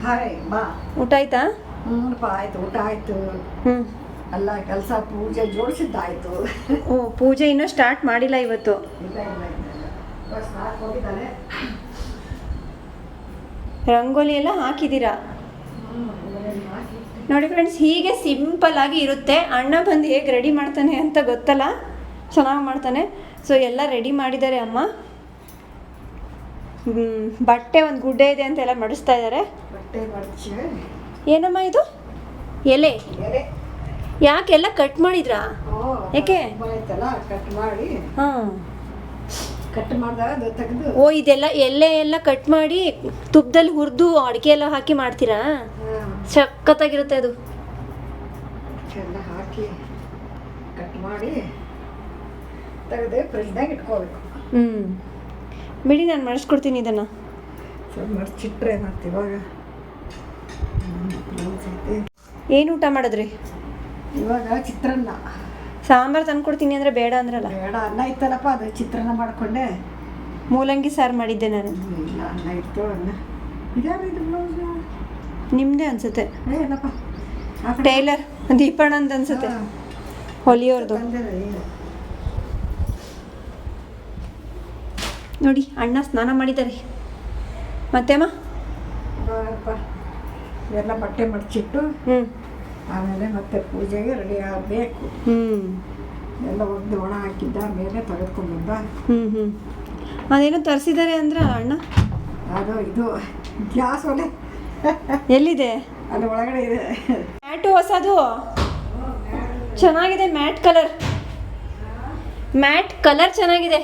Hi ಬಾ. ಊಟ ಆಯ್ತಾ? ಹ್ಞೂನಪ್ಪ ಆಯ್ತು ಊಟ ಆಯ್ತು. ಹ್ಮ್. ಎಲ್ಲ ಕೆಲಸ ಪೂಜೆ ಜೋಡಿಸಿದ್ದಾಯ್ತು. ಓ ಪೂಜೆ ಇನ್ನೂ ಸ್ಟಾರ್ಟ್ ಮಾಡಿಲ್ಲ ಇವತ್ತು. ಇಲ್ಲ ಇಲ್ಲ ಇಲ್ಲ ಇಲ್ಲ. ಬಸ್ ನಾಲ್ಕು ಹೋಗಿದ್ದಾನೆ. ರಂಗೋಲಿ ಎಲ್ಲ ಹಾಕಿದ್ದೀರಾ? ನೋಡಿ ಫ್ರೆಂಡ್ಸ್ ಹೀಗೆ ಸಿಂಪಲ್ ಆಗಿ ಇರುತ್ತೆ. ಅಣ್ಣ ಬಂದು ಹೇಗೆ ರೆಡಿ ಮಾಡ್ತಾನೆ ಅಂತ ಗೊತ್ತಲ್ಲ? ಚೆನ್ನಾಗಿ ಮಾಡ್ತಾನೆ. ಸೊ ಎಲ್ಲ ರೆಡಿ ಮಾಡಿದ್ದಾರೆ ಅಮ್ಮ. ಹ್ಮ್, ಬಟ್ಟೆ ಒಂದು ಗುಡ್ಡೆ ಇದೆ ಅಂತ ಎಲ್ಲ ಮಡಿಸ್ತಾ ಇದ್ದಾರೆ ಏನಮ್ಮ ಇದು? ಎಲೆ? ಎಲೆ. ಯಾಕೆಲ್ಲ ಕಟ್ ಮಾಡಿದ್ರಾ? ಯಾಕೆ? ಕಟ್ ಮಾಡಿ. ಹಾಂ. ಕಟ್ ಮಾಡಿದಾಗ ತೆಗೆದು. ಓ ಇದೆಲ್ಲ ಎಲೆ ಎಲ್ಲ ಕಟ್ ಮಾಡಿ ತುಪ್ಪದಲ್ಲಿ ಹುರಿದು ಅಡಿಕೆ ಎಲ್ಲ ಹಾಕಿ ಮಾಡ್ತೀರಾ? ಸಖತ್ತಾಗಿರುತ್ತೆ ಅದು. ಎಲ್ಲ ಹಾಕಿ ಕಟ್ ಮಾಡಿ ತೆಗೆದು ಫ್ರಿಜ್ನಾಗ ಇಟ್ಕೋಬೇಕು. ಹ್ಞೂ ಬಿಡಿ ನಾನು ಮಾಡಿಸ್ಕೊಡ್ತೀನಿ ಇದನ್ನು. ಸ್ವಲ್ಪ ಮಡಚಿಟ್ರೆ ಮತ್ತೆ ಇವಾಗ. ಏನು ಊಟ ಮಾಡಿದ್ರಿ? ಇವಾಗ ಚಿತ್ರಾನ್ನ. ಸಾಂಬಾರು ತಂದ್ಕೊಡ್ತೀನಿ ಅಂದರೆ ಬೇಡ ಅಂದ್ರಲ್ಲ? ಬೇಡ ಅನ್ನ ಇತ್ತಲ್ಲಪ್ಪ ಅದು ಚಿತ್ರಾನ್ನ ಮಾಡ್ಕೊಂಡೆ. ಮೂಲಂಗಿ ಸಾರು ಮಾಡಿದ್ದೆ ನಾನು. ನಿಮ್ದೇ ಇಲ್ಲ ಅನ್ನ ಇತ್ತು ಅನ್ನ. ನಿಮ್ಮದೇ ಅನ್ಸುತ್ತೆ. ಏ ಇಲ್ಲಪ್ಪ. ಆ ಕಡೆ ಟೈಲರ್ ದೀಪಣ್ಣಂದು ಅನ್ಸುತ್ತೆ. ಹಾ, ಹೊಲಿಯೋರ್ದು. ನೋಡಿ ಅಣ್ಣ ಸ್ನಾನ ಮಾಡಿದ್ದಾರೆ. ಮತ್ತೆಮ್ಮ? ಬಾರಪ್ಪ ಎಲ್ಲ ಬಟ್ಟೆ ಮಡಚಿಟ್ಟು ಹ್ಞೂ ಆಮೇಲೆ ಮತ್ತೆ ಪೂಜೆಗೆ ರೆಡಿ ಆಗಬೇಕು. ಎಲ್ಲ ಒಗ್ದು ಒಣ ಹಾಕಿದ್ದ ಮೇಲೆ ತೆಗೆದುಕೊಂಡ್ಬಂದ ಹ್ಞೂ ಹ್ಞೂ ಅದೇನೋ ತರಿಸಿದ್ದಾರೆ ಅಂದ್ರೆ ಅಣ್ಣ? ಅದು ಇದು ಗ್ಯಾಸ್ ಒಲೆ. ಎಲ್ಲಿದೆ? ಅದು ಒಳಗಡೆ ಇದೆ. ಮ್ಯಾಟು ಹೊಸದು. ಚೆನ್ನಾಗಿದೆ ಮ್ಯಾಟ್ ಕಲರ್. ಮ್ಯಾಟ್ ಕಲರ್ ಚೆನ್ನಾಗಿದೆ.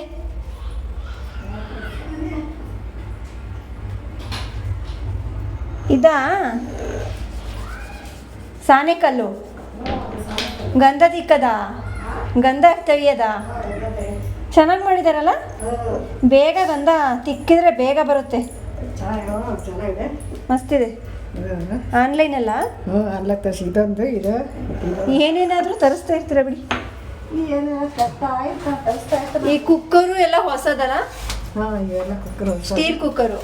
ಇದಾ? ಸಾನೆಕಲ್ಲು ಗಂಧ ದಿಕ್ಕದ ಗಂಧ ತೆಗಿಯದ? ಚೆನ್ನಾಗಿ ಮಾಡಿದಾರಲ್ಲ? ಬೇಗ ಗಂಧ ತಿಕ್ಕಿದ್ರೆ ಬೇಗ ಬರುತ್ತೆ. ಮಸ್ತಿದೆ. ಆನ್ಲೈನ್ ಅಲ್ಲ ಇದೊಂದು ಇದು ಏನೇನಾದರೂ ತರಿಸ್ತಾ ಇರ್ತೀರ ಬಿಡಿ. ಈ ಕುಕ್ಕರು ಎಲ್ಲ ಹೊಸದಲ್ಲ? Steel cooker.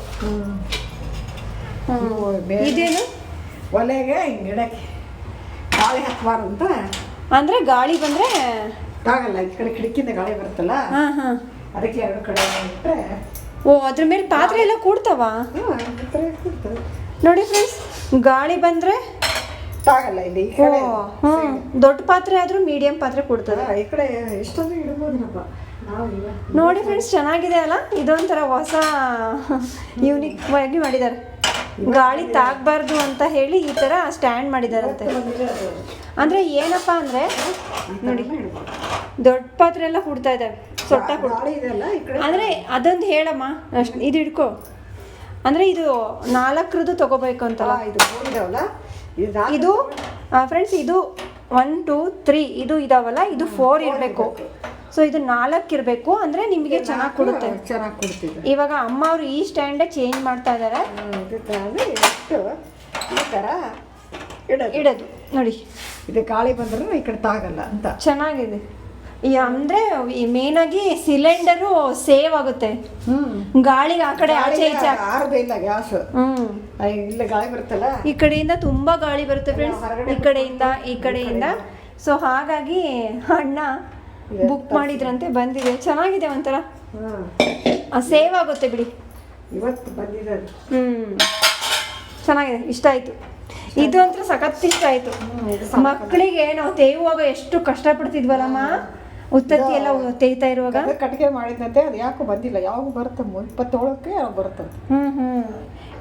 ಇದೇನು? ಒಲೆಗೆ ಹಿಂಗೆ ಇಡಕ್ಕೆ ಗಾಳಿ ಹಾಕಬಾರ್ದು ಅಂತ. ಅಂದ್ರೆ ಗಾಳಿ ಬಂದ್ರೆ ಆಗಲ್ಲ ಈ ಕಡೆ ಕಿಟಕಿಯಿಂದ ಗಾಳಿ ಬರುತ್ತಲ್ಲ? ಹಾ ಹಾ. ಅದಕ್ಕೆ ಎರಡು ಕಡೆ ಇಟ್ಟರೆ ಓ ಅದ್ರ ಮೇಲೆ ಪಾತ್ರೆ ಎಲ್ಲ ಕೂಡ್ತಾವ? ನೋಡಿ ಫ್ರೆಂಡ್ಸ್ ಗಾಳಿ ಬಂದ್ರೆ ಆಗಲ್ಲ ಇಲ್ಲಿ ಕಡೆ ದೊಡ್ಡ ಪಾತ್ರೆ ಆದ್ರೂ ಮೀಡಿಯಂ ಪಾತ್ರೆ ಕೂಡ್ತದೆ. ಈ ಕಡೆ ಎಷ್ಟೊಂದು ಇಡ್ಬೋದಪ್ಪ ನೋಡಿ ಫ್ರೆಂಡ್ಸ್ ಚೆನ್ನಾಗಿದೆ ಅಲ್ಲ? ಇದೊಂಥರ ಹೊಸ ಯೂನಿಕ್ ಆಗಿ ಮಾಡಿದ್ದಾರೆ. ಗಾಳಿ ತಾಗಬಾರ್ದು ಅಂತ ಹೇಳಿ ಈ ತರ ಸ್ಟ್ಯಾಂಡ್ ಮಾಡಿದಾರಂತೆ. ಅಂದರೆ ಏನಪ್ಪ ಅಂದ್ರೆ ನೋಡಿ ದೊಡ್ಡ ಪಾತ್ರೆ ಎಲ್ಲ ಹುಡ್ತಾ ಇದ್ದಾವೆ ಸೊಟ್ಟ ಅಂದರೆ ಅದೊಂದು ಹೇಳಮ್ಮ ಅಷ್ಟು ಇದು ಹಿಡ್ಕೊ. ಅಂದರೆ ಇದು ನಾಲ್ಕರದ್ದು ತಗೋಬೇಕು ಅಂತಲ್ಲ. ಇದು ಫ್ರೆಂಡ್ಸ್ ಇದು ಒನ್ ಟೂ ತ್ರೀ ಇದು ಇದಾವಲ್ಲ ಇದು ಫೋರ್ ಇರಬೇಕು. ಸೊ ಇದು ನಾಲ್ಕು ಇರಬೇಕು ಅಂದರೆ ನಿಮಗೆ ಚೆನ್ನಾಗಿ ಕೊಡುತ್ತೆ. ಚೆನ್ನಾಗಿ ಕೊಡ್ತಿದ್ದೆ ಇವಾಗ ಅಮ್ಮ ಅವರು ಈ ಸ್ಟ್ಯಾಂಡೇ ಚೇಂಜ್ ಮಾಡ್ತಾ ಇದ್ದಾರೆ ಎಷ್ಟು ಈ ಥರ ಇಡೋದು. ಇಡೋದು. ನೋಡಿ. ಇದು ಗಾಳಿ ಬಂದ್ರೂ ಈ ಕಡೆ ತಾಗಲ್ಲ ಅಂತ. ಚೆನ್ನಾಗಿದೆ. ಈ ಅಂದರೆ ಮೇನಾಗಿ ಸಿಲಿಂಡರು ಸೇವ್ ಆಗುತ್ತೆ. ಗಾಳಿಗೆ ಆ ಕಡೆ ಆಚೆ ಈಚೆ ಆರದೇ ಇಲ್ಲ ಗ್ಯಾಸ್ ಇಲ್ಲ ಗಾಳಿ ಬರುತ್ತಲ್ಲ? ಈ ಕಡೆಯಿಂದ ತುಂಬಾ ಗಾಳಿ ಬರುತ್ತೆ ಫ್ರೆಂಡ್ಸ್ ಈ ಕಡೆಯಿಂದ ಈ ಕಡೆಯಿಂದ. ಸೊ ಹಾಗಾಗಿ ಅಣ್ಣ ಬುಕ್ ಮಾಡಿದ್ರಂತೆ ಬಂದಿದೆ. ಚೆನ್ನಾಗಿದೆ ಒಂಥರ. ಸೇವ್ ಆಗುತ್ತೆ ಬಿಡಿ. ಇವತ್ತು ಬಂದಿದೆ ಹ್ಮ್. ಚೆನ್ನಾಗಿದೆ ಇಷ್ಟ ಆಯ್ತು. ಇದು ಅಂತ ಸಖತ್ ಇಷ್ಟ ಆಯ್ತು. ಮಕ್ಕಳಿಗೆ ನಾವು ತೇಯುವಾಗ ಎಷ್ಟು ಕಷ್ಟಪಡ್ತಿದ್ವಲ್ಲಮ್ಮ? ಉತ್ತತ್ತಿ ಎಲ್ಲ ತೇಯ್ತಾ ಇರುವಾಗ? ಕಟ್ಟಿಗೆ ಮಾಡಿದಂತೆ ಅದು ಯಾಕೋ ಬಂದಿಲ್ಲ. ಯಾವಾಗ ಬರುತ್ತೆ? ಇಪ್ಪತ್ತೇಳಕ್ಕೆ ಯಾವಾಗ ಬರುತ್ತೆ? ಹ್ಮ್ ಹ್ಮ್.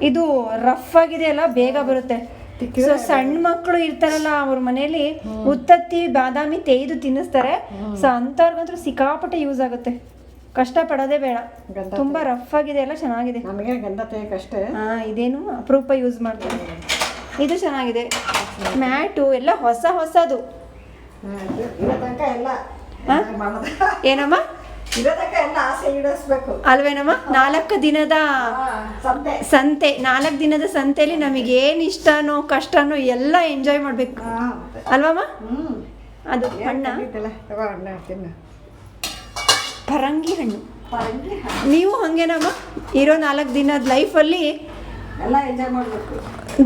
ಇದು ರಫ್ ಆಗಿದೆ ಅಲ್ಲ ಬೇಗ ಬರುತ್ತೆ. ಸೊ ಸಣ್ಣ ಮಕ್ಕಳು ಇರ್ತಾರಲ್ಲ ಅವ್ರ ಮನೇಲಿ ಉತ್ತತ್ತಿ ಬಾದಾಮಿ ತೇಯ್ದು ತಿನ್ನಿಸ್ತಾರೆ. ಸೊ ಅಂಥವ್ರಿಗಂತೂ ಸಿಕ್ಕಾಪಟ್ಟೆ ಯೂಸ್ ಆಗುತ್ತೆ. ಕಷ್ಟ ಪಡೋದೇ ಬೇಡ ತುಂಬಾ ರಫ್ ಆಗಿದೆ ಎಲ್ಲ ಚೆನ್ನಾಗಿದೆ. ನಮಗೆ ಗಂಧ ತೆಗಿಯಕ್ಕಷ್ಟೇ ಹಾ ಇದೇನು ಅಪರೂಪ ಯೂಸ್ ಮಾಡ್ತಾರೆ. ಇದು ಚೆನ್ನಾಗಿದೆ. ಮ್ಯಾಟು ಎಲ್ಲ ಹೊಸ ಹೊಸದು. ಏನಮ್ಮ? ಅಲ್ವೇನಮ್ಮ ನಾಲ್ಕು ದಿನದ ಸಂತೆ. ನಾಲ್ಕು ದಿನದ ಸಂತೆಯಲ್ಲಿ ನಮಗೆ ಏನು ಇಷ್ಟನೋ ಕಷ್ಟನೋ ಎಲ್ಲ ಎಂಜಾಯ್ ಮಾಡಬೇಕು. ಅಲ್ವಮ್ಮ? ಅದು ಹಣ್ಣ. ಪರಂಗಿ ಹಣ್ಣು. ನೀವು ಹಂಗೇನಮ್ಮ? ಇರೋ ನಾಲ್ಕು ದಿನದ ಲೈಫಲ್ಲಿ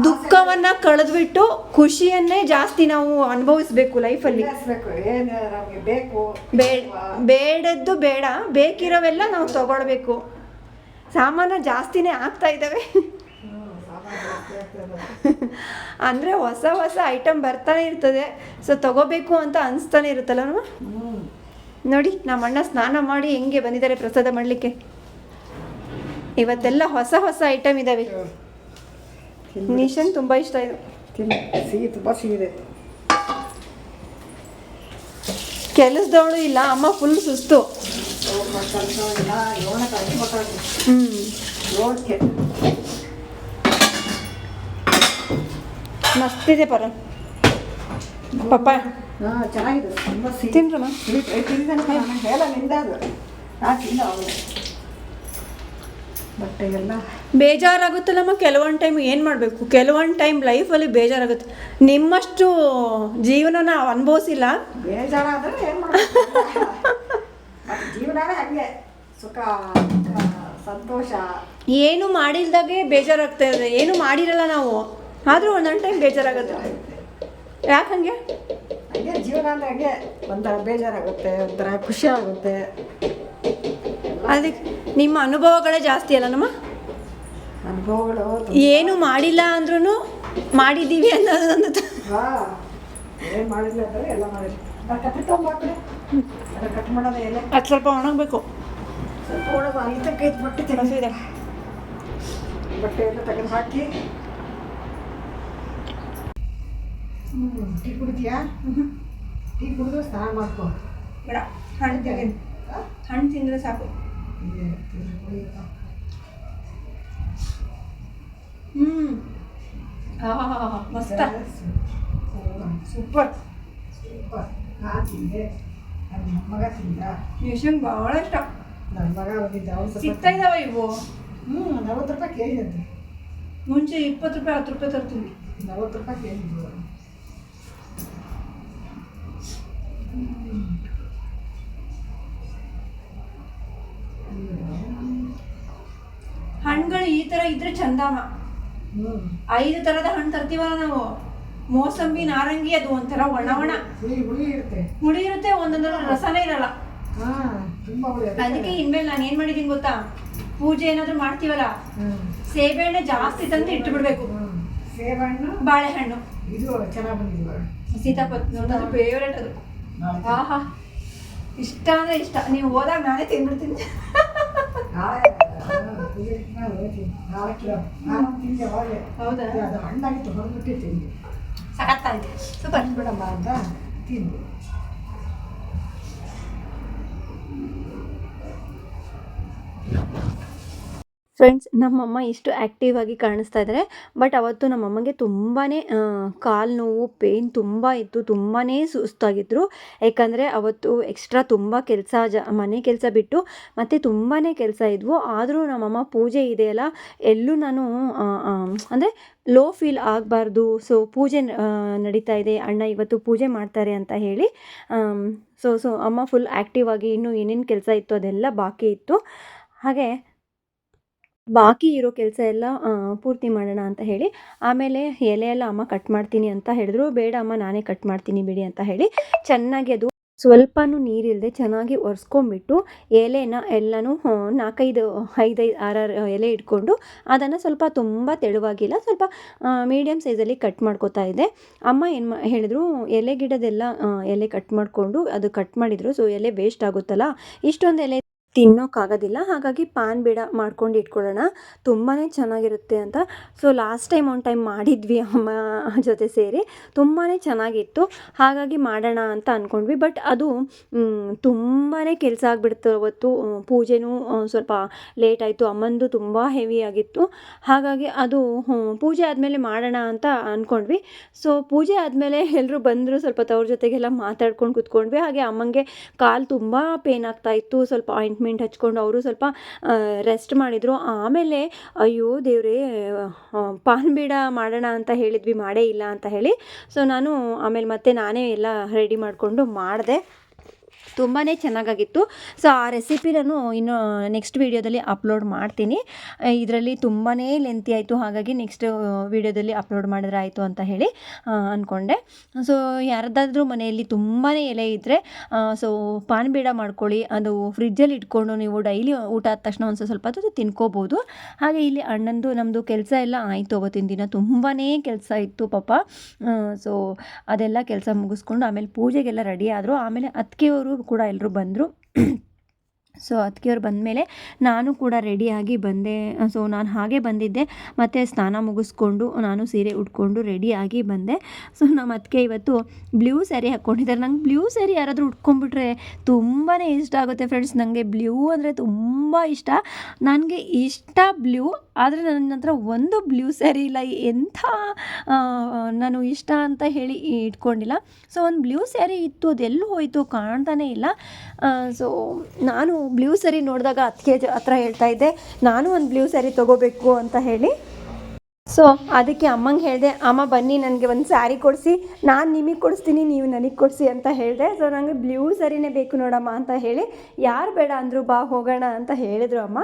ದುಃಖವನ್ನ ಕಳೆದ್ಬಿಟ್ಟು ಖುಷಿಯನ್ನೇ ಜಾಸ್ತಿ ನಾವು ಅನುಭವಿಸ್ಬೇಕು ಲೈಫಲ್ಲಿ ಬೇಡದ್ದು ಬೇಡ. ಬೇಕಿರೋವೆಲ್ಲ ನಾವು ತಗೊಳ್ಬೇಕು. ಸಾಮಾನು ಜಾಸ್ತಿನೇ ಆಗ್ತಾ ಇದ್ದಾವೆ ಅಂದರೆ ಹೊಸ ಹೊಸ ಐಟಮ್ ಬರ್ತಾನೆ ಇರ್ತದೆ. ಸೊ ತಗೋಬೇಕು ಅಂತ ಅನಿಸ್ತಾನೆ ಇರುತ್ತಲ್ಲ ನೋಡಿ ನಮ್ಮ ಅಣ್ಣ ಸ್ನಾನ ಮಾಡಿ ಹೆಂಗೆ ಬಂದಿದ್ದಾರೆ ಪ್ರಸಾದ ಮಾಡಲಿಕ್ಕೆ? ಇವತ್ತೆಲ್ಲ ಹೊಸ ಹೊಸ ಐಟಮ್ ಇದಾವೆ. ನಿಶನ್ ತುಂಬ ಇಷ್ಟ ಇದು. ಸಿಹಿ ತುಂಬ ಸಿಹಿ ಇದೆ. ಕೆಲಸದವಳು ಇಲ್ಲ ಅಮ್ಮ ಫುಲ್ ಸುಸ್ತು. ಮಸ್ತಿದೆ ಪರ. ಪಪ್ಪ. ಹಾಂ ಚೆನ್ನಾಗಿದೆ. ತಿನ್ರಮ್ಮ ಹೇಳ ನಿಂದ ಅದು. ನಾ ತಿಂದ ಅವಳು. ಬಟ್ಟೆ ಎಲ್ಲ. ಬೇಜಾರಾಗುತ್ತಲ್ಲಮ್ಮ ಕೆಲವೊಂದು ಟೈಮ್ ಏನು ಮಾಡಬೇಕು? ಕೆಲವೊಂದು ಟೈಮ್ ಲೈಫಲ್ಲಿ ಬೇಜಾರಾಗುತ್ತೆ. ನಿಮ್ಮಷ್ಟು ಜೀವನನ ಅನುಭವಿಸಿಲ್ಲ? ಬೇಜಾರಾದ್ರೆ ಏನು ಹಾಗೆ. ಸುಖ ಸಂತೋಷ. ಏನು ಮಾಡಿಲ್ದಾಗೆ ಬೇಜಾರಾಗ್ತಾ ಇದೆ. ಏನು ಮಾಡಿರಲ್ಲ ನಾವು. ಆದರೂ ಒಂದೊಂದು ಟೈಮ್ ಬೇಜಾರಾಗುತ್ತೆ. ಯಾಕೆ ಹಂಗೆ? ಹಂಗೆ ಜೀವನ ಅಂದ್ರೆ ಹಂಗೆ ಒಂಥರ ಬೇಜಾರಾಗುತ್ತೆ ಒಂಥರ ಖುಷಿ ಆಗುತ್ತೆ ಅದಕ್ಕೆ ನಿಮ್ಮ ಅನುಭವಗಳೇ ಜಾಸ್ತಿ ಅಲ್ಲ ನಮ್ಮ? ಅನುಭವಗಳು ಏನು ಮಾಡಿಲ್ಲ ಅಂದ್ರೂ ಮಾಡಿದ್ದೀವಿ ಅನ್ನೋದು ಹಾಂ ಏನು ಮಾಡಿಲ್ಲ ಅಂದರೆ ಎಲ್ಲ ಮಾಡಿಲ್ಲ. ಅದು ಸ್ವಲ್ಪ ಒಣಗಬೇಕು. ಸ್ವಲ್ಪ ಒಳಗೆ ಅಲ್ಲಿ ತನಕ ಇದು ಬಟ್ಟೆ ಎಲ್ಲ ತೆಗೆದು ಹಾಕಿ. ಹ್ಞೂ ಟೀ ಕುಡಿತೀಯಾ? ಟೀ ಕುಡಿದು ಸ್ನಾನ ಮಾಡ್ಕೊ. ಬೇಡ ಹಣ್ಣು ತಿಂದ್ರೆ ಹಣ್ಣು ತಿಂದರೆ ಸಾಕು. ತಿರ್ಗಿ ಕುಡಿಯಪ್ಪ. ಹ್ಞೂ ಮಸ್ತ ಸೂಪರ್ ಸೂಪರ್ ನಾ ತಿಂದೆ ನನ್ನ ಮಗ ತಿಂದ ಭಾಳ ಇಷ್ಟ. ನನ್ನ ಮಗ ಸಿಗ್ತಾ ಇವು. ಹ್ಞೂ ನಲ್ವತ್ತು ರೂಪಾಯಿ ಕೆ ಮುಂಚೆ ಇಪ್ಪತ್ತು ರೂಪಾಯಿ, ಹತ್ತು ರೂಪಾಯಿ ತರ್ತೀನಿ. ನಲ್ವತ್ತು ರೂಪಾಯಿ ಕೆ ಹಣ್ಣುಗಳು ಈ ತರ ಇದ್ರೆ ಚಂದಮ್ಮ ಐದು ತರದ ಹಣ್ಣು ತರ್ತೀವಲ್ಲ ನಾವು? ಮೋಸಂಬಿ, ನಾರಂಗಿ, ಅದು ಒಂಥರ ಒಣ ಒಣ ಹುಳಿ ಇರುತ್ತೆ ಒಂದೊಂದರ ರಸನೇ ಇರಲ್ಲ. ಅದಕ್ಕೆ ಇನ್ಮೇಲೆ ನಾನು ಏನು ಮಾಡಿದೀನಿ ಗೊತ್ತಾ? ಪೂಜೆ ಏನಾದರೂ ಮಾಡ್ತೀವಲ್ಲ? ಸೇಬೆಹಣ್ಣು ಜಾಸ್ತಿ ತಂದು ಇಟ್ಟು ಬಿಡ್ಬೇಕು ಬಾಳೆಹಣ್ಣು. ಇದು ಚೆನ್ನಾಗಿ ಬಂದಿದೆ ಸೀತಾಪತ್ ಫೇವ್ರೇಟ್ ಅದು. ಆಹಾ. ಇಷ್ಟ ಅಂದ್ರೆ ಇಷ್ಟ. ನೀವು ಹೋದಾಗ ನಾನೇ ತಿಂದ್ಬಿಡ್ತೀನಿ. ಹೌದಾ? ಅದು ಹಣ್ಣಾಗಿತ್ತು ಹೊರಬಿಟ್ಟೆ ತಿಂದು. ಸಖತ್ತಾಗಿದೆ. ಸೂಪರ್. ಬಿಡಮ್ಮ ಅಂತ ತಿಂದು. ಫ್ರೆಂಡ್ಸ್ ನಮ್ಮಮ್ಮ ಇಷ್ಟು ಆ್ಯಕ್ಟಿವ್ ಆಗಿ ಕಾಣಿಸ್ತಾ ಇದ್ದಾರೆ ಬಟ್ ಅವತ್ತು ನಮ್ಮಮ್ಮಗೆ ತುಂಬಾ ಕಾಲು ನೋವು ಪೇಯ್ನ್ ತುಂಬ ಇತ್ತು. ತುಂಬಾ ಸುಸ್ತಾಗಿದ್ದರು ಯಾಕಂದರೆ ಅವತ್ತು ಎಕ್ಸ್ಟ್ರಾ ತುಂಬ ಕೆಲಸ, ಜ, ಮನೆ ಕೆಲಸ ಬಿಟ್ಟು ಮತ್ತು ತುಂಬಾ ಕೆಲಸ ಇದ್ವು. ಆದರೂ ನಮ್ಮಮ್ಮ ಪೂಜೆ ಇದೆಯಲ್ಲ ಎಲ್ಲೂ ನಾನು ಅಂದರೆ ಲೋ ಫೀಲ್ ಆಗಬಾರ್ದು. ಸೊ ಪೂಜೆ ನಡೀತಾ ಇದೆ. ಅಣ್ಣ ಇವತ್ತು ಪೂಜೆ ಮಾಡ್ತಾರೆ ಅಂತ ಹೇಳಿ ಸೊ ಸೊ ಅಮ್ಮ ಫುಲ್ ಆ್ಯಕ್ಟಿವ್ ಆಗಿ ಇನ್ನೂ ಏನೇನು ಕೆಲಸ ಇತ್ತು ಅದೆಲ್ಲ ಬಾಕಿ ಇತ್ತು. ಹಾಗೆ ಬಾಕಿ ಇರೋ ಕೆಲಸ ಎಲ್ಲ ಪೂರ್ತಿ ಮಾಡೋಣ ಅಂತ ಹೇಳಿ, ಆಮೇಲೆ ಎಲೆ ಎಲ್ಲ ಅಮ್ಮ ಕಟ್ ಮಾಡ್ತೀನಿ ಅಂತ ಹೇಳಿದ್ರು. ಬೇಡ ಅಮ್ಮ, ನಾನೇ ಕಟ್ ಮಾಡ್ತೀನಿ ಬಿಡಿ ಅಂತ ಹೇಳಿ, ಚೆನ್ನಾಗಿ ಅದು ಸ್ವಲ್ಪನೂ ನೀರಿಲ್ಲದೆ ಚೆನ್ನಾಗಿ ಒರೆಸ್ಕೊಂಬಿಟ್ಟು ಎಲೆನ ಎಲ್ಲನೂ ನಾಲ್ಕೈದು ಐದೈದು ಆರಾರು ಎಲೆ ಇಟ್ಕೊಂಡು ಅದನ್ನು ಸ್ವಲ್ಪ ತುಂಬ ತೆಳುವಾಗಿಲ್ಲ, ಸ್ವಲ್ಪ ಮೀಡಿಯಮ್ ಸೈಜಲ್ಲಿ ಕಟ್ ಮಾಡ್ಕೋತಾ ಇದ್ದೆ. ಅಮ್ಮ ಏನು ಮಾ, ಹೇಳಿದ್ರು, ಎಲೆ ಗಿಡದೆಲ್ಲ ಎಲೆ ಕಟ್ ಮಾಡಿಕೊಂಡು ಅದು ಕಟ್ ಮಾಡಿದರು ಸೊ ಎಲೆ ವೇಸ್ಟ್ ಆಗುತ್ತಲ್ಲ, ಇಷ್ಟೊಂದು ಎಲೆ ತಿನ್ನೋಕ್ಕಾಗೋದಿಲ್ಲ ಹಾಗಾಗಿ ಪಾನ್ ಬೇಡ ಮಾಡ್ಕೊಂಡು ಇಟ್ಕೊಳ್ಳೋಣ. ತುಂಬಾ ಚೆನ್ನಾಗಿರುತ್ತೆ ಅಂತ. ಸೊ ಲಾಸ್ಟ್ ಟೈಮ್ ಒಂದು ಟೈಮ್ ಮಾಡಿದ್ವಿ ಅಮ್ಮ ಜೊತೆ ಸೇರಿ. ತುಂಬಾ ಚೆನ್ನಾಗಿತ್ತು. ಹಾಗಾಗಿ ಮಾಡೋಣ ಅಂತ ಅಂದ್ಕೊಂಡ್ವಿ ಬಟ್ ಅದು ತುಂಬಾ ಕೆಲಸ ಆಗಿಬಿಡ್ತು ಅವತ್ತು. ಪೂಜೆನೂ ಸ್ವಲ್ಪ ಲೇಟ್ ಆಯಿತು. ಅಮ್ಮಂದು ತುಂಬ ಹೆವಿ ಆಗಿತ್ತು. ಹಾಗಾಗಿ ಅದು ಪೂಜೆ ಆದಮೇಲೆ ಮಾಡೋಣ ಅಂತ ಅಂದ್ಕೊಂಡ್ವಿ ಸೊ ಪೂಜೆ ಆದಮೇಲೆ ಎಲ್ಲರೂ ಬಂದರು ಸ್ವಲ್ಪ ತವ್ರ ಜೊತೆಗೆಲ್ಲ ಮಾತಾಡ್ಕೊಂಡು ಕೂತ್ಕೊಂಡ್ವಿ. ಹಾಗೆ ಅಮ್ಮಂಗೆ ಕಾಲು ತುಂಬ ಪೇನ್ ಆಗ್ತಾ ಇತ್ತು. ಸ್ವಲ್ಪ ಆಯಿಂಟ್ಮೆಂಟ್ ಹಚ್ಕೊಂಡು ಅವರು ಸ್ವಲ್ಪ ರೆಸ್ಟ್ ಮಾಡಿದರು. ಆಮೇಲೆ, ಅಯ್ಯೋ ದೇವ್ರೇ ಪಾನ್ ಬೀಡ ಮಾಡೋಣ ಅಂತ ಹೇಳಿದ್ವಿ, ಮಾಡೇ ಇಲ್ಲ ಅಂತ ಹೇಳಿ. ಸೊ ನಾನು ಆಮೇಲೆ ಮತ್ತೆ ನಾನೇ ಎಲ್ಲ ರೆಡಿ ಮಾಡಿಕೊಂಡು ಮಾಡಿದೆ. ತುಂಬಾ ಚೆನ್ನಾಗಾಗಿತ್ತು. ಸೊ ಆ ರೆಸಿಪಿ ನಾನು ಇನ್ನು ನೆಕ್ಸ್ಟ್ ವೀಡಿಯೋದಲ್ಲಿ ಅಪ್ಲೋಡ್ ಮಾಡ್ತೀನಿ. ಇದರಲ್ಲಿ ತುಂಬಾ ಲೆಂತಿ ಆಯಿತು. ಹಾಗಾಗಿ ನೆಕ್ಸ್ಟ್ ವೀಡಿಯೋದಲ್ಲಿ ಅಪ್ಲೋಡ್ ಮಾಡಿದ್ರೆ ಆಯಿತು ಅಂತ ಹೇಳಿ ಅಂದ್ಕೊಂಡೆ ಸೊ ಯಾರದಾದ್ರೂ ಮನೆಯಲ್ಲಿ ತುಂಬಾ ಎಲೆ ಇದ್ದರೆ ಸೊ ಪಾನ್ ಬೀಡ ಮಾಡ್ಕೊಳ್ಳಿ. ಅದು ಫ್ರಿಜ್ಜಲ್ಲಿ ಇಟ್ಕೊಂಡು ನೀವು ಡೈಲಿ ಊಟ ಆದ ತಕ್ಷಣ ಒಂದು ಸ್ವಲ್ಪ ಹೊತ್ತು ತಿನ್ಕೋಬೋದು. ಹಾಗೆ ಇಲ್ಲಿ ಅಣ್ಣಂದು ನಮ್ಮದು ಕೆಲಸ ಎಲ್ಲ ಆಯಿತು ಅವತ್ತಿನ ದಿನ. ತುಂಬಾ ಕೆಲಸ ಇತ್ತು ಪಾಪ. ಸೊ ಅದೆಲ್ಲ ಕೆಲಸ ಮುಗಿಸ್ಕೊಂಡು ಆಮೇಲೆ ಪೂಜೆಗೆಲ್ಲ ರೆಡಿ ಆದರು. ಆಮೇಲೆ ಅತ್ತಿಗೆಯವರು ಕೂಡ ಎಲ್ಲರೂ ಬಂದರು. ಸೊ ಬಂದ ಬಂದಮೇಲೆ ನಾನು ಕೂಡ ರೆಡಿಯಾಗಿ ಬಂದೆ. ಸೊ ನಾನು ಹಾಗೆ ಬಂದಿದ್ದೆ. ಮತ್ತು ಸ್ನಾನ ಮುಗಿಸ್ಕೊಂಡು ನಾನು ಸೀರೆ ಉಟ್ಕೊಂಡು ರೆಡಿಯಾಗಿ ಬಂದೆ. ಸೊ ನಮ್ಮ ಅದಕ್ಕೆ ಇವತ್ತು ಬ್ಲೂ ಸ್ಯಾರಿ ಹಾಕ್ಕೊಂಡಿದ್ದಾರೆ ನಂಗೆ ಬ್ಲೂ ಸ್ಯಾರಿ ಯಾರಾದರೂ ಉಟ್ಕೊಂಡ್ಬಿಟ್ರೆ ತುಂಬಾ ಇಷ್ಟ ಆಗುತ್ತೆ ಫ್ರೆಂಡ್ಸ್. ನನಗೆ ಬ್ಲೂ ಅಂದರೆ ತುಂಬ ಇಷ್ಟ. ನನಗೆ ಇಷ್ಟ ಬ್ಲೂ, ಆದರೆ ನನ್ನ ಹತ್ರ ಒಂದು ಬ್ಲೂ ಸ್ಯಾರಿ ಇಲ್ಲ. ಎಂಥ ನಾನು ಇಷ್ಟ ಅಂತ ಹೇಳಿ ಇಟ್ಕೊಂಡಿಲ್ಲ. ಸೊ ಒಂದು ಬ್ಲೂ ಸ್ಯಾರಿ ಇತ್ತು ಅದೆಲ್ಲೂ ಹೋಯಿತು ಕಾಣ್ತಾನೇ ಇಲ್ಲ. ಸೊ ನಾನು ಬ್ಲೂ ಸರಿ ನೋಡಿದಾಗ ಅದಕ್ಕೆ ಹತ್ರ ಹೇಳ್ತಾ ಇದ್ದೆ, ನಾನು ಒಂದು ಬ್ಲೂ ಸ್ಯಾರಿ ತೊಗೋಬೇಕು ಅಂತ ಹೇಳಿ. ಸೊ ಅದಕ್ಕೆ ಅಮ್ಮಂಗೆ ಹೇಳಿದೆ, ಅಮ್ಮ ಬನ್ನಿ, ನನಗೆ ಒಂದು ಸ್ಯಾರಿ ಕೊಡಿಸಿ, ನಾನು ನಿಮಗೆ ಕೊಡಿಸ್ತೀನಿ, ನೀವು ನನಗೆ ಕೊಡಿಸಿ ಅಂತ ಹೇಳಿದೆ. ಸೊ ನನಗೆ ಬ್ಲೂ ಸ್ಯಾರಿನೇ ಬೇಕು ನೋಡಮ್ಮ ಅಂತ ಹೇಳಿ, ಯಾರು ಬೇಡ ಅಂದರು ಬಾ ಹೋಗೋಣ ಅಂತ ಹೇಳಿದರು ಅಮ್ಮ.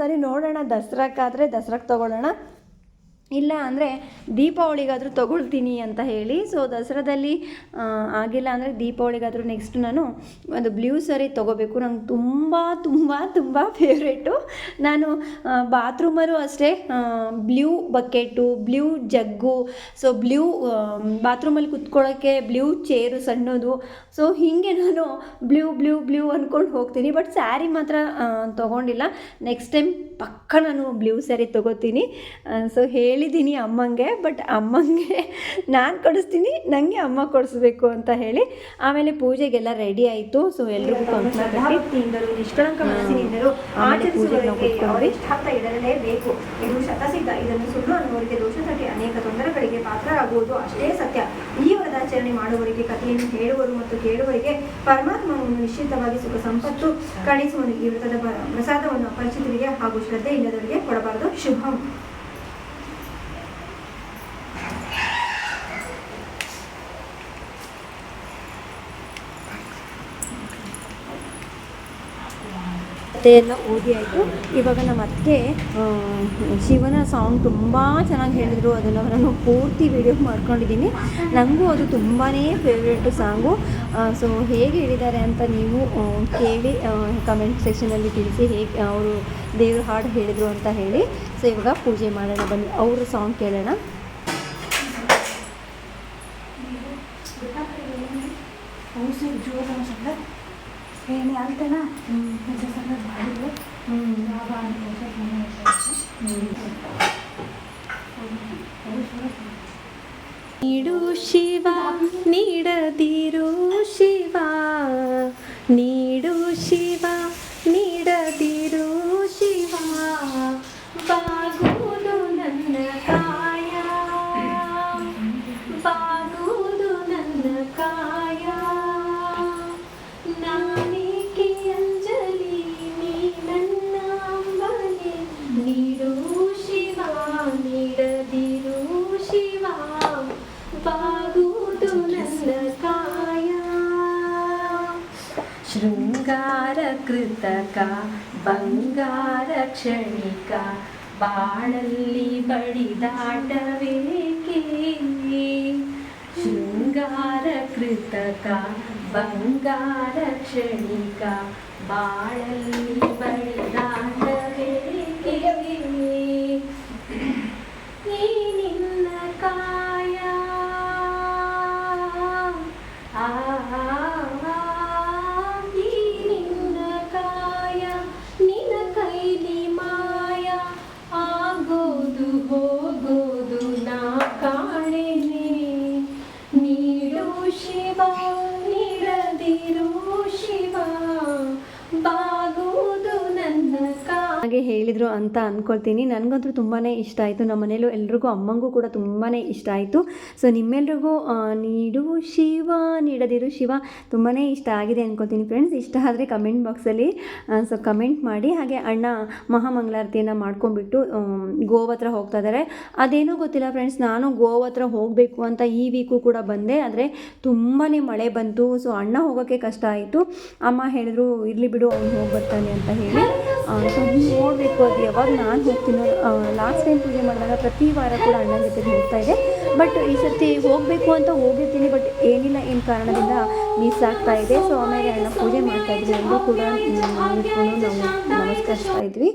ಸರಿ ನೋಡೋಣ ದಸರಾಕ್ಕಾದರೆ ದಸರಾಕ್ಕೆ ತೊಗೊಳ್ಳೋಣ. ಇಲ್ಲ ಅಂದರೆ ದೀಪಾವಳಿಗಾದರೂ ತೊಗೊಳ್ತೀನಿ ಅಂತ ಹೇಳಿ. ಸೊ ದಸರಾದಲ್ಲಿ ಆಗಿಲ್ಲ ಅಂದರೆ ದೀಪಾವಳಿಗಾದರೂ ನೆಕ್ಸ್ಟ್ ನಾನು ಒಂದು ಬ್ಲೂ ಸರಿ ತೊಗೋಬೇಕು. ನಂಗೆ ತುಂಬ ತುಂಬ ತುಂಬ ಫೇವ್ರೇಟು ನಾನು ಬಾತ್ರೂಮಲ್ಲೂ ಅಷ್ಟೇ blue bucket blue jug so blue ಬಾತ್ರೂಮಲ್ಲಿ ಕುತ್ಕೊಳ್ಳೋಕ್ಕೆ ಬ್ಲೂ ಚೇರು ಸಣ್ಣದು. ಸೊ ಹೀಗೆ ನಾನು ಬ್ಲೂ ಬ್ಲೂ ಬ್ಲೂ ಅಂದ್ಕೊಂಡು ಹೋಗ್ತೀನಿ. ಬಟ್ ಸ್ಯಾರಿ ಮಾತ್ರ ತೊಗೊಂಡಿಲ್ಲ. ನೆಕ್ಸ್ಟ್ ಟೈಮ್ ಪಕ್ಕ ನಾನು ಬ್ಲೂ ಸ್ಯಾರಿ ತೊಗೋತೀನಿ. ಸೊ ಹೇಳಿದ್ದೀನಿ ಅಮ್ಮಂಗೆ ಬಟ್ ಅಮ್ಮಂಗೆ ನಾನು ಕೊಡಿಸ್ತೀನಿ ನನಗೆ ಅಮ್ಮ ಕೊಡಿಸ್ಬೇಕು ಅಂತ ಹೇಳಿ ಆಮೇಲೆ ಪೂಜೆಗೆಲ್ಲ ರೆಡಿ ಆಯಿತು. ಸೊ ನಿಷ್ಕಳಂಕ ಮನಸ್ಸಿನಿಂದಲೂ ಆಮೇಲೆ ಪೂಜೆಗೆ ನಾವು ಕೂತ್ಕೊಂಡ್ವಿ. ಅವರಿಷ್ಟಾರ್ಥ ಇದು ಶತಸಿದ್ಧ. ಇದನ್ನು ಸುಳ್ಳು ಅನ್ನುವರಿಗೆ ದೋಷ ತಟ್ಟಿ ಅನೇಕ ತೊಂದರೆಗಳಿಗೆ ಪಾತ್ರರಾಗುವುದು ಅಷ್ಟೇ ಸತ್ಯ. ಈ ವ್ರತಾಚರಣೆ ಮಾಡುವವರಿಗೆ ಕಥೆಯನ್ನು ಹೇಳುವರು ಮತ್ತು ಕೇಳುವರಿಗೆ ಪರಮಾತ್ಮನನ್ನು ನಿಶ್ಚಿತವಾಗಿ ಸುಖ ಸಂಪತ್ತು ಕಳಿಸುವನು ಈ ವ್ರತದ ಪ್ರ- ಪ್ರಸಾದವನ್ನು ಅಪರಿಚಿತರಿಗೆ ಹಾಗೂ ಶ್ರದ್ಧೆ ಇಲ್ಲದವರಿಗೆ ಕೊಡಬಾರದು. ಶುಭಂ. ಕತೆ ಎಲ್ಲ ಓದಿ ಆಯಿತು. ಇವಾಗ ನಮ್ಮ ಅತ್ತಿಗೆ ಆ, ಶಿವನ ಸಾಂಗ್ ತುಂಬ ಚೆನ್ನಾಗಿ ಹೇಳಿದರು. ಅದನ್ನು ನಾನು ಪೂರ್ತಿ ವಿಡಿಯೋ ಮಾಡ್ಕೊಂಡಿದ್ದೀನಿ. ನನಗೂ ಅದು ತುಂಬಾ ಫೇವ್ರೇಟ್ ಸಾಂಗು ಸೊ ಹೇಗೆ ಹೇಳಿದ್ದಾರೆ ಅಂತ ನೀವು ಕೇಳಿ ಕಮೆಂಟ್ ಸೆಕ್ಷನಲ್ಲಿ ತಿಳಿಸಿ ಹೇಗೆ ಅವರು ದೇವ್ರ ಹಾಡು ಹೇಳಿದರು ಅಂತ ಹೇಳಿ. ಸೊ ಇವಾಗ ಪೂಜೆ ಮಾಡೋಣ. ಬನ್ನಿ ಅವ್ರ ಸಾಂಗ್ ಕೇಳೋಣ. ಏನೇ ಅಂತೇನಾ ಮಾಡಿದ್ರು ನೀಡು ಶಿವ ನೀಡದಿರು ಶಿವ ನೀಡು ಶಿವ ನೀಡದಿರು ಶಿವ ಬಾಗುವುದು ಕ್ಷಣಿಕ ಬಾಳಲ್ಲಿ ಬಡಿದಾಟವೇಕೆ ಶೃಂಗಾರ ಕೃತಕ ಬಂಗಾರ ಕ್ಷಣಿಕ ಬಾಳಲ್ಲಿ ಬಡಿದಾಟವೇಕೆ ನನ್ನ ಕಾಯ ಅಂತ ಅಂದ್ಕೊಳ್ತೀನಿ ನನಗಂತೂ ತುಂಬಾ ಇಷ್ಟ ಆಯಿತು. ನಮ್ಮ ಮನೇಲೂ ಎಲ್ರಿಗೂ, ಅಮ್ಮಂಗೂ ಕೂಡ ತುಂಬಾ ಇಷ್ಟ ಆಯಿತು. ಸೊ ನಿಮ್ಮೆಲ್ರಿಗೂ ನೀಡು ಶಿವ, ನೀಡದಿರು ಶಿವ ತುಂಬಾ ಇಷ್ಟ ಆಗಿದೆ ಅಂದ್ಕೊಳ್ತೀನಿ ಫ್ರೆಂಡ್ಸ್ ಇಷ್ಟ ಆದರೆ ಕಮೆಂಟ್ ಬಾಕ್ಸಲ್ಲಿ ಸೊ ಕಮೆಂಟ್ ಮಾಡಿ. ಹಾಗೆ ಅಣ್ಣ ಮಹಾಮಂಗಳಾರತಿಯನ್ನು ಮಾಡ್ಕೊಂಡ್ಬಿಟ್ಟು ಗೋವಾ ಗೋವ್ ಹತ್ರ ಹೋಗ್ತಾ ಇದ್ದಾರೆ ಅದೇನೂ ಗೊತ್ತಿಲ್ಲ ಫ್ರೆಂಡ್ಸ್ ನಾನು ಗೋವಾ ಹತ್ರ ಹೋಗಬೇಕು ಅಂತ ಈ ವೀಕು ಕೂಡ ಬಂದೆ. ಆದರೆ ತುಂಬಾ ಮಳೆ ಬಂತು. ಸೊ ಅಣ್ಣ ಹೋಗೋಕ್ಕೆ ಕಷ್ಟ ಆಯಿತು. ಅಮ್ಮ ಹೇಳಿದ್ರು, ಇರಲಿ ಬಿಡು, ಅವ್ನು ಹೋಗಿ ಬರ್ತಾನೆ ಅಂತ ಹೇಳಿ. ಸೊ ನೋಡಬೇಕು ಅದು ಯಾವಾಗ ನಾನು ಹೋಗ್ತೀನೋ. ಲಾಸ್ಟ್ ಟೈಮ್ ಪೂಜೆ ಮಾಡಿದಾಗ ಪ್ರತಿ ವಾರ ಕೂಡ ಅಣ್ಣನ ಜೊತೆಗೆ ಹೋಗ್ತಾ ಇದೆ ಬಟ್ ಈ ಸರ್ತಿ ಹೋಗಬೇಕು ಅಂತ ಹೋಗಿರ್ತೀನಿ ಬಟ್ ಏನಿಲ್ಲ, ಏನು ಕಾರಣದಿಂದ ಮಿಸ್ ಆಗ್ತಾ ಇದೆ. ಸೊ ಆಮೇಲೆ ಅಣ್ಣ ಪೂಜೆ ಮಾಡ್ತಾ ಇದ್ವಿ ಎಲ್ಲರೂ ಕೂಡ ನಾವು ನಮಸ್ಕರಿಸ್ತಾ ಇದ್ವಿ.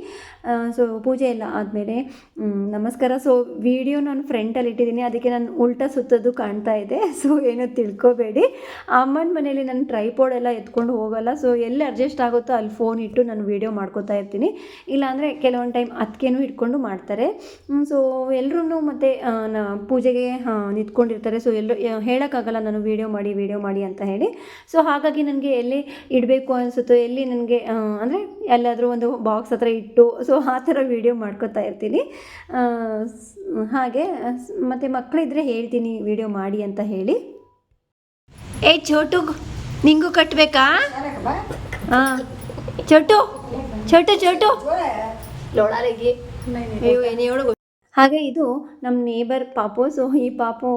ಸೊ ಪೂಜೆ ಎಲ್ಲ ಆದಮೇಲೆ ನಮಸ್ಕಾರ. ಸೊ ವಿಡಿಯೋ ನಾನು ಫ್ರಂಟಲ್ಲಿ ಇಟ್ಟಿದ್ದೀನಿ. ಅದಕ್ಕೆ ನಾನು ಉಲ್ಟಾ ಸುತ್ತದು ಕಾಣ್ತಾ ಇದೆ. ಸೊ ಏನೋ ತಿಳ್ಕೊಬೇಡಿ. ಅಮ್ಮನ ಮನೇಲಿ ನಾನು ಟ್ರೈಪೋಡ್ ಎಲ್ಲ ಎತ್ಕೊಂಡು ಹೋಗಲ್ಲ. ಸೊ ಎಲ್ಲಿ ಅಡ್ಜಸ್ಟ್ ಆಗುತ್ತೋ ಅಲ್ಲಿ ಫೋನ್ ಇಟ್ಟು ನಾನು ವೀಡಿಯೋ ಮಾಡ್ಕೋತಾ ಇರ್ತೀನಿ. ಇಲ್ಲಾಂದರೆ ಕೆಲವೊಂದು ಟೈಮ್ ಅದಕ್ಕೇನು ಇಟ್ಕೊಂಡು ಮಾಡ್ತಾರೆ. ಸೊ ಎಲ್ಲರೂ ಮತ್ತು ಪೂಜೆಗೆ ನಿಂತ್ಕೊಂಡಿರ್ತಾರೆ. ಸೊ ಎಲ್ಲರೂ ಹೇಳೋಕ್ಕಾಗಲ್ಲ ನಾನು ವೀಡಿಯೋ ಮಾಡಿ ವೀಡಿಯೋ ಮಾಡಿ ಅಂತ ಹೇಳಿ. ಸೊ ಹಾಗಾಗಿ ನನಗೆ ಎಲ್ಲಿ ಇಡಬೇಕು ಅನಿಸುತ್ತೋ, ಎಲ್ಲಿ ನನಗೆ ಅಂದರೆ ಎಲ್ಲಾದರೂ ಒಂದು ಬಾಕ್ಸ್ ಹತ್ರ ಇಟ್ಟು ಸೊ ಆ ಥರ ವೀಡಿಯೋ ಮಾಡ್ಕೊತಾ ಇರ್ತೀನಿ. ಹಾಗೆ, ಮತ್ತು ಮಕ್ಕಳಿದ್ರೆ ಹೇಳ್ತೀನಿ ವೀಡಿಯೋ ಮಾಡಿ ಅಂತ ಹೇಳಿ. ಏ ಚೋಟು ನಿಂಗೂ ಕಟ್ಟಬೇಕಾ ಹಾಂ ಚೋಟು ಚೋಟು ಚೋಟು ಅಯ್ಯೋ ಏನೇಳು ಹಾಗೆ ಇದು ನಮ್ಮ ನೇಬರ್ ಪಾಪು. ಸೊ ಈ ಪಾಪು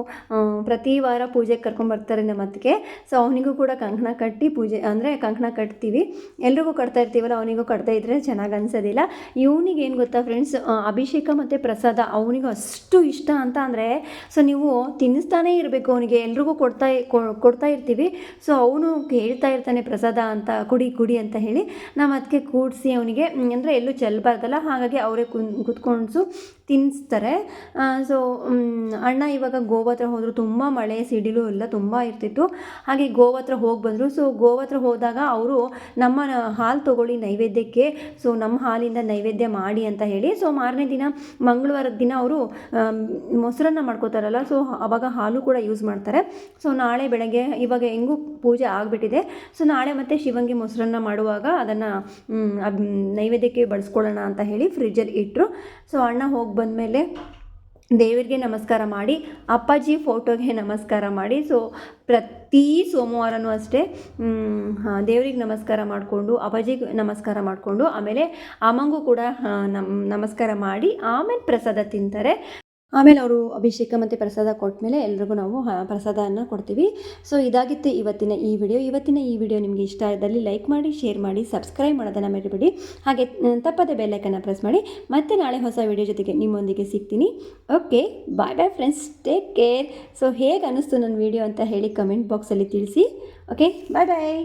ಪ್ರತಿ ವಾರ ಪೂಜೆಗೆ ಕರ್ಕೊಂಬರ್ತಾರೆ ನಮ್ಮ ಅತ್ತಿಗೆ ಸೊ ಅವನಿಗೂ ಕೂಡ ಕಂಕಣ ಕಟ್ಟಿ ಪೂಜೆ, ಅಂದರೆ ಕಂಕಣ ಕಟ್ತೀವಿ. ಎಲ್ರಿಗೂ ಕಟ್ತಾ ಇರ್ತೀವಲ್ಲ, ಅವನಿಗೂ ಕಟ್ತಾ ಇದ್ರೆ ಚೆನ್ನಾಗಿ ಅನ್ಸೋದಿಲ್ಲ. ಇವನಿಗೆ ಏನು ಗೊತ್ತಾ ಫ್ರೆಂಡ್ಸ್ ಅಭಿಷೇಕ ಮತ್ತು ಪ್ರಸಾದ ಅವನಿಗೂ ಅಷ್ಟು ಇಷ್ಟ ಅಂತ ಅಂದರೆ ಸೊ ನೀವು ತಿನ್ನಿಸ್ತಾನೇ ಇರಬೇಕು ಅವನಿಗೆ. ಎಲ್ರಿಗೂ ಕೊಡ್ತಾ ಕೊಡ್ತಾ ಇರ್ತೀವಿ. ಸೊ ಅವನು ಹೇಳ್ತಾ ಇರ್ತಾನೆ ಪ್ರಸಾದ ಅಂತ, ಕುಡಿ ಕುಡಿ ಅಂತ ಹೇಳಿ. ನಾವು ಅದಕ್ಕೆ ಕೂಡಿಸಿ ಅವನಿಗೆ ಅಂದರೆ ಎಲ್ಲೂ ಚೆಲ್ಲಬಾರ್ದಲ್ಲ ಹಾಗಾಗಿ ಅವರೇ ಕುನ್ ಕುತ್ಕೊಂಡು ತಿನ್ನಿಸ್ತಾರೆ ಸೊ ಅಣ್ಣ ಇವಾಗ ಗೋವಾ ಹತ್ರ ಹೋದರು, ತುಂಬ ಮಳೆ, ಸಿಡಿಲು ಎಲ್ಲ ತುಂಬ ಇರ್ತಿತ್ತು. ಹಾಗೆ ಗೋವಾ ಹತ್ರ ಹೋಗಿ ಬಂದರು. ಸೊ ಗೋವಾ ಹತ್ರ ಹೋದಾಗ ಅವರು ನಮ್ಮ ಹಾಲು ತಗೊಳ್ಳಿ ನೈವೇದ್ಯಕ್ಕೆ ಸೊ ನಮ್ಮ ಹಾಲಿಂದ ನೈವೇದ್ಯ ಮಾಡಿ ಅಂತ ಹೇಳಿ ಸೊ ಮಾರನೇ ದಿನ, ಮಂಗಳವಾರದ ದಿನ ಅವರು ಮೊಸರನ್ನ ಮಾಡ್ಕೋತಾರಲ್ಲ ಸೊ ಅವಾಗ ಹಾಲು ಕೂಡ ಯೂಸ್ ಮಾಡ್ತಾರೆ. ಸೊ ನಾಳೆ ಬೆಳಗ್ಗೆ, ಇವಾಗ ಹೆಂಗೂ ಪೂಜೆ ಆಗಿಬಿಟ್ಟಿದೆ. ಸೊ ನಾಳೆ ಮತ್ತೆ ಶಿವಂಗೆ ಮೊಸರನ್ನ ಮಾಡುವಾಗ ಅದನ್ನು ನೈವೇದ್ಯಕ್ಕೆ ಬಳಸ್ಕೊಳ್ಳೋಣ ಅಂತ ಹೇಳಿ ಫ್ರಿಜ್ಜಲ್ಲಿ ಇಟ್ಟರು ಸೊ ಅಣ್ಣ ಹೋಗಿ ಬಂದಮೇಲೆ ದೇವರಿಗೆ ನಮಸ್ಕಾರ ಮಾಡಿ, ಅಪ್ಪಾಜಿ ಫೋಟೋಗೆ ನಮಸ್ಕಾರ ಮಾಡಿ. ಸೊ ಪ್ರತಿ ಸೋಮವಾರನೂ ಅಷ್ಟೇ ದೇವರಿಗೆ ನಮಸ್ಕಾರ ಮಾಡಿಕೊಂಡು, ಅಪ್ಪಾಜಿಗೆ ನಮಸ್ಕಾರ ಮಾಡಿಕೊಂಡು, ಆಮೇಲೆ ಅಮ್ಮಂಗೂ ಕೂಡ ನಮ್, ನಮಸ್ಕಾರ ಮಾಡಿ, ಆಮೇಲೆ ಪ್ರಸಾದ ತಿಂತಾರೆ. ಆಮೇಲೆ ಅವರು ಅಭಿಷೇಕ ಮತ್ತು ಪ್ರಸಾದ ಕೊಟ್ಮೇಲೆ ಎಲ್ರಿಗೂ ನಾವು ಪ್ರಸಾದವನ್ನು ಕೊಡ್ತೀವಿ. ಸೊ ಇದಾಗಿತ್ತು ಇವತ್ತಿನ ಈ ವಿಡಿಯೋ. ಇವತ್ತಿನ ಈ ವಿಡಿಯೋ ನಿಮಗೆ ಇಷ್ಟ ಇದ್ದಲ್ಲಿ ಲೈಕ್ ಮಾಡಿ, ಶೇರ್ ಮಾಡಿ, ಸಬ್ಸ್ಕ್ರೈಬ್ ಮಾಡೋದನ್ನು ಮರಿಬೇಡಿ. ಹಾಗೆ ತಪ್ಪದೆ ಬೆಲ್ಲೈಕನ್ನು ಪ್ರೆಸ್ ಮಾಡಿ. ಮತ್ತೆ ನಾಳೆ ಹೊಸ ವಿಡಿಯೋ ಜೊತೆಗೆ ನಿಮ್ಮೊಂದಿಗೆ ಸಿಗ್ತೀನಿ. Okay bye bye friends take care so ಹೇಗೆ ಅನ್ನಿಸ್ತು ನನ್ನ ವಿಡಿಯೋ ಅಂತ ಹೇಳಿ ಕಮೆಂಟ್ ಬಾಕ್ಸಲ್ಲಿ ತಿಳಿಸಿ. ಓಕೆ ಬಾಯ್ ಬಾಯ್